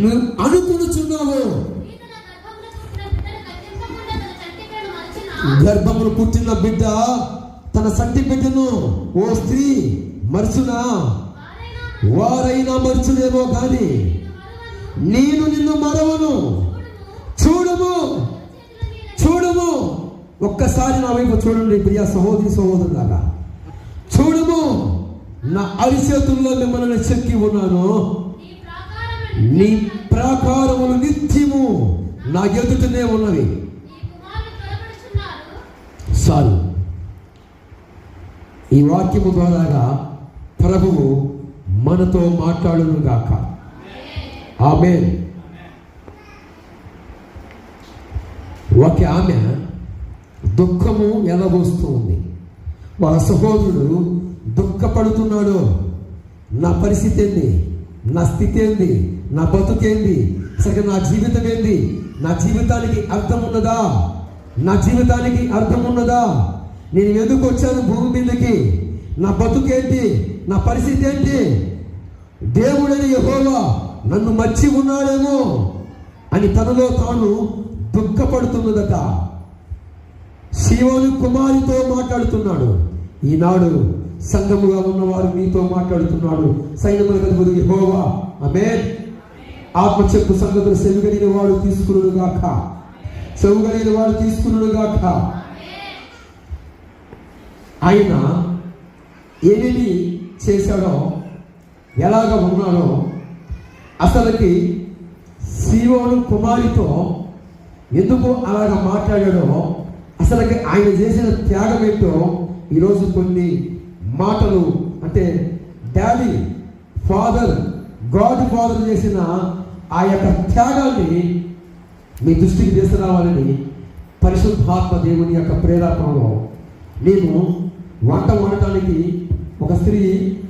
నువ్వు అనుకునుచున్నావు? పుట్టిన బిడ్డ తన గర్భమును పుట్టిన బిడ్డ తన సంటి బిడ్డను ఓ స్త్రీ మరుచునా? వారైనా మరుచులేమో కానీ నేను నిన్ను మరవను. చూడము చూడము. ఒక్కసారి నా వైపు చూడండి ప్రియ సహోదరి సహోదరులాగా చూడము నా అరిచేతుల్లో మిమ్మల్ని చెక్కి ఉన్నాను. నీ ప్రాకారములు నిత్యము నా ఎదుటనే ఉన్నవి. నీ చాలు. ఈ వాక్యము ద్వారా ప్రభువు మనతో మాట్లాడును గాక ఆమె ఒక ఆమె దుఃఖము ఎలబోస్తూ ఉంది. వాళ్ళ సహోదరుడు దుఃఖపడుతున్నాడు. నా పరిస్థితి ఏంది? నా స్థితి ఏంది నా బతుకేంది? సరిగ్గా నా జీవితం ఏంది నా జీవితానికి అర్థం ఉన్నదా నా జీవితానికి అర్థం ఉన్నదా నేను ఎందుకు వచ్చాను భూమి మీదకి? నా బతుకేంటి? నా పరిస్థితి ఏంటి? దేవుడని యెహోవా నన్ను మర్చి ఉన్నాడేమో అని తనలో తాను దుఃఖపడుతున్నదట. శివను కుమారితో మాట్లాడుతున్నాడు. ఈనాడు సంఘముగా ఉన్నవారు మీతో మాట్లాడుతున్నాడు. సైన్యముల కలుగురు యెహోవా. ఆమె ఆత్మ చెప్పు సంగతులు కలిగిన వాడు తీసుకున్నాడు గాక. చెవుగలిగిన వాడు తీసుకున్నాడు గాక. ఆయన ఏమేమి చేశాడో ఎలాగ ఉన్నాడో అసలుకి శివోను కుమారితో ఎందుకు అలాగ మాట్లాడాడో అసలుకి ఆయన చేసిన త్యాగం ఏంటో ఈరోజు కొన్ని మాటలు అంటే డాడీ ఫాదర్ గాడ్ ఫాదర్ చేసిన ఆ యొక్క త్యాగాన్ని మీ దృష్టికి తీసుకురావాలని పరిశుద్ధాత్మ దేవుని యొక్క ప్రేరేపణలో నేను వంట వండటానికి ఒక స్త్రీ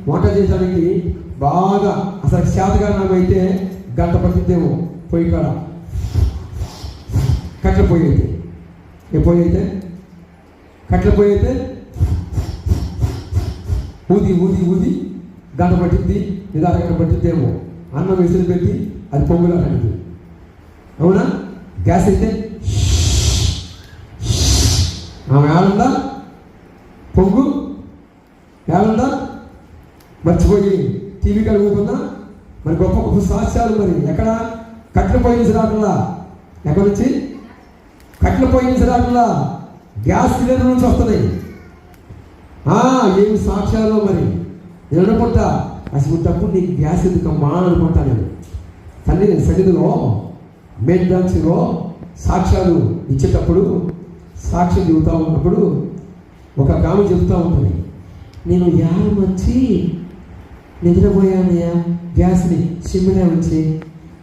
వంట చేయడానికి బాగా అసలు శాతగానమైతే గంట పట్టిద్దేమో. పొయ్యి కాడ. కట్ల పొయ్యి అయితే. ఏ పొయ్యి అయితే? కట్ల పొయ్యి అయితే ఊది ఊది ఊది దాన్ని పట్టింది లేదా పట్టిద్దేమో. అన్నం విసిరి పెట్టి అది పొంగులాడండి అవునా? గ్యాస్ అయితే ఆమె ఏడుందా పొంగు? ఏడుందా మర్చిపోయి టీవీ కాడ ఊపుందా మరి గొప్ప గొప్ప సాక్ష్యాలు మరి. ఎక్కడ? కట్ల పొయ్యి నుంచి రాకుండా. ఎక్కడి నుంచి? కట్ల పొయ్యి నుంచి రాకుండా. గ్యాస్ సిలిండర్ నుంచి వస్తున్నాయి. ఏమి సాక్ష్యాలు మరి? నేను అనుకుంటా అసలు తప్పుడు నీకు గ్యాస్ ఎందుకమ్మా అనుకుంటా నేను. తల్లి నేను సన్నిధిలో మెయిన్ బ్రాంచ్లో సాక్ష్యాలు ఇచ్చేటప్పుడు సాక్ష్యం చెబుతూ ఉన్నప్పుడు ఒక గామి చెబుతూ ఉంటుంది. నేను యారు వచ్చి నిద్రపోయానయ్యా గ్యాస్ని సిమ్మిడే వచ్చి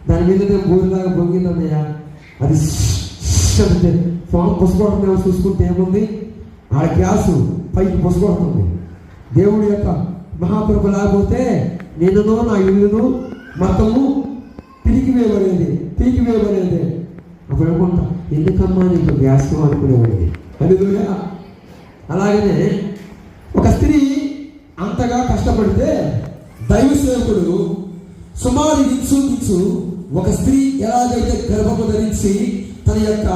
దాని మీద బోరులాగా బొంగిందన్నయ్యా అది ష్ అంటే ఫోన్ పుసుకోవడం చూసుకుంటే ఏముంది? ఆ గ్యాస్ పైకి పొసుకొడుతుంది దేవుడి యొక్క మహాప్రభు లేకపోతే నేనును నా ఇల్లును మతము తిరిగి వేయబడేది తిరిగి వేయబడేది. అప్పుడు అనుకుంటా ఎందుకమ్మా నీకు గ్యాస్ అనుకునేవాడిది అది అలాగనే ఒక స్త్రీ అంతగా కష్టపడితే దైవ సేవకుడు సుమారు ఇంచు ఇంచు ఒక స్త్రీ ఎలాగైతే గర్భము ధరించి తన యొక్క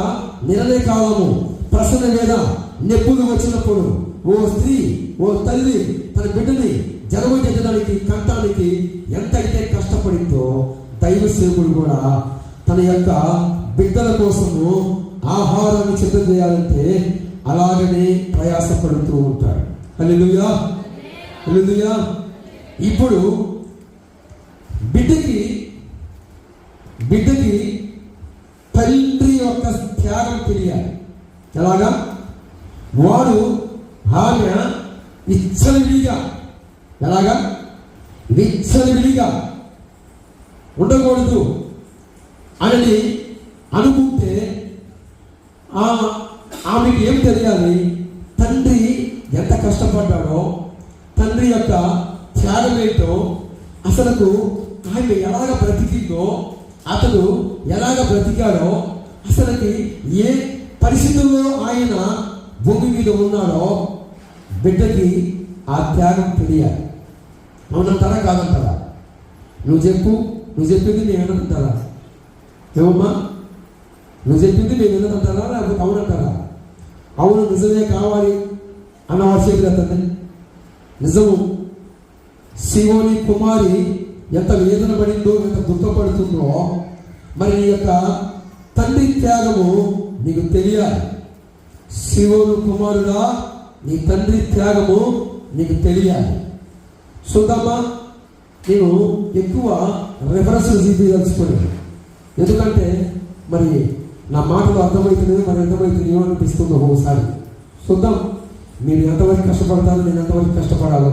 నిరలయ కాలము ప్రసన్న మీద నెప్పులు వచ్చినప్పుడు ఓ స్త్రీ ఓ తల్లి తన బిడ్డని జన్మ చెందడానికి కట్టడానికి ఎంతైతే కష్టపడిందో దైవ సేవకుడు కూడా తన యొక్క బిడ్డల కోసము ఆహారాన్ని సిద్ధం చేయాలంటే అలాగనే ప్రయాసపడుతూ ఉంటాడు. అల్లుయా అల్లుయా ఇప్పుడు బిడ్డకి బిడ్డకి తండ్రి యొక్క త్యాగం తెలియాలి. ఎలాగా? వాడు ఆమె విచ్చలవిడిగా. ఎలాగా? విచ్చలవిడిగా. ఉండకూడదు. అని అనుకుంటే ఆ ఆమెకి ఏం తెలియాలి? తండ్రి ఎంత కష్టపడ్డాడో తండ్రి యొక్క త్యాగం ఏంటో అసలుకు ఆమె ఎలాగ బ్రతికిందో అతడు ఎలాగ బ్రతికాడో అసలుకి ఏ పరిస్థితుల్లో ఆయన భూమి మీద ఉన్నాడో బిడ్డకి ఆ త్యాగం తెలియాలి. అవునంటారా కాదంటారా? నువ్వు చెప్పు. నువ్వు చెప్పింది నేను ఏమంటారా ఏమమ్మా? నువ్వు చెప్పింది నేను వినదంటారా లేకపోతే అవునంటారా? అవును నిజమే కావాలి అన్న ఆశ్చర్యతండి నిజము. శివోని కుమారి ఎంత వేదన పడిందో ఎంత దుఃఖపడుతుందో మరి నీ యొక్క తండ్రి త్యాగము నీకు తెలియాలి. శివుడు కుమారుడా నీ తండ్రి త్యాగము నీకు తెలియాలి. చూద్దామా నేను ఎక్కువ రెఫరెన్స్ చూపించదలుచుకోలేదు ఎందుకంటే మరి నా మాటలు అర్థమవుతుంది మరి అర్థమవుతుంది అనిపిస్తుంది ఒకసారి చూద్దాం మీరు ఎంతవరకు కష్టపడతారు నేను ఎంతవరకు కష్టపడాలో.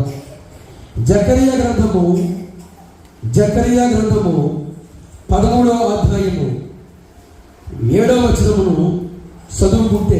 జకరియా గ్రంథము జకరియా గ్రంథము పదమూడవ అధ్యాయము ఏడవ వచనమును చదువుకుంటే